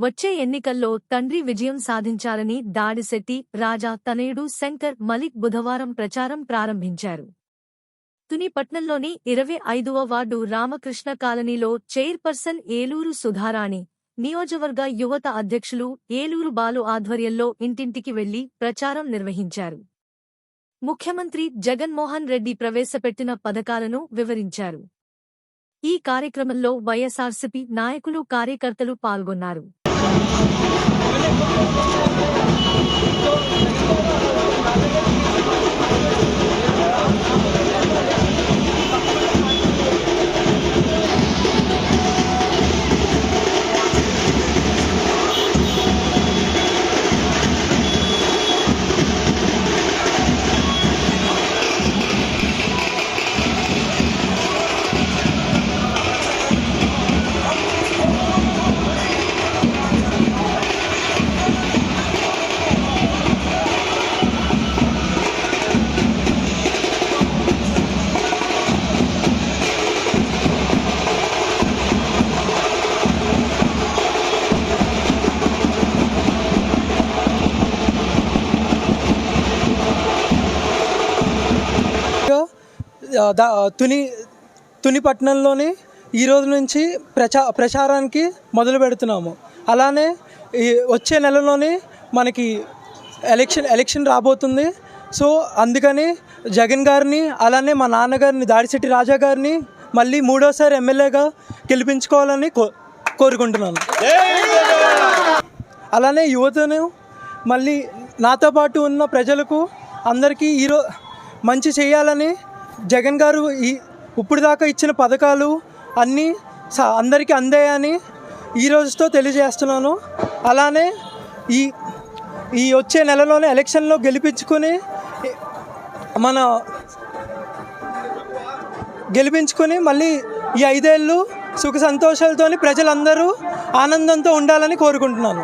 వచ్చే ఎన్నికల్లో తండ్రి విజయం సాధించాలని దాడిశెట్టి రాజా తనయుడు శంకర్ మలిక్ బుధవారం ప్రచారం ప్రారంభించారు. తుని పట్నంలోని ఇరవై ఐదవ వార్డు రామకృష్ణ కాలనీలో చైర్పర్సన్ ఏలూరు సుధారాణి నియోజకవర్గ యువత అధ్యక్షులు ఏలూరు బాలు ఆధ్వర్యంలో ఇంటింటికి వెళ్ళి ప్రచారం నిర్వహించారు. ముఖ్యమంత్రి జగన్మోహన్ రెడ్డి ప్రవేశపెట్టిన పథకాలను వివరించారు. ఈ కార్యక్రమంలో వైఎస్ఆర్సీపీ నాయకులు కార్యకర్తలు పాల్గొన్నారు. 俺がこれを取ってくれ! తుని తుని పట్టణంలోని ఈ రోజు నుంచి ప్రచా ప్రచారానికి మొదలు పెడుతున్నాము. అలానే ఈ వచ్చే నెలలోనే మనకి ఎలక్షన్ ఎలక్షన్ రాబోతుంది. సో అందుకని జగన్ గారిని అలానే మా నాన్నగారిని దాడిశెట్టి రాజా గారిని మళ్ళీ మూడోసారి ఎమ్మెల్యేగా గెలిపించుకోవాలని కో కోరుకుంటున్నాను. అలానే యువతను మళ్ళీ నాతో పాటు ఉన్న ప్రజలకు అందరికీ ఈరో మంచి చేయాలని జగన్ గారు ఈ ఇప్పుడు దాకా ఇచ్చిన పథకాలు అన్నీ స- అందరికీ అందాయని ఈ రోజుతో తెలియజేస్తున్నాను. అలానే ఈ ఈ వచ్చే నెలలోనే ఎలక్షన్లో గెలిపించుకొని మన గెలిపించుకొని మళ్ళీ ఈ ఐదేళ్ళు సుఖ సంతోషాలతోని ప్రజలందరూ ఆనందంతో ఉండాలని కోరుకుంటున్నాను.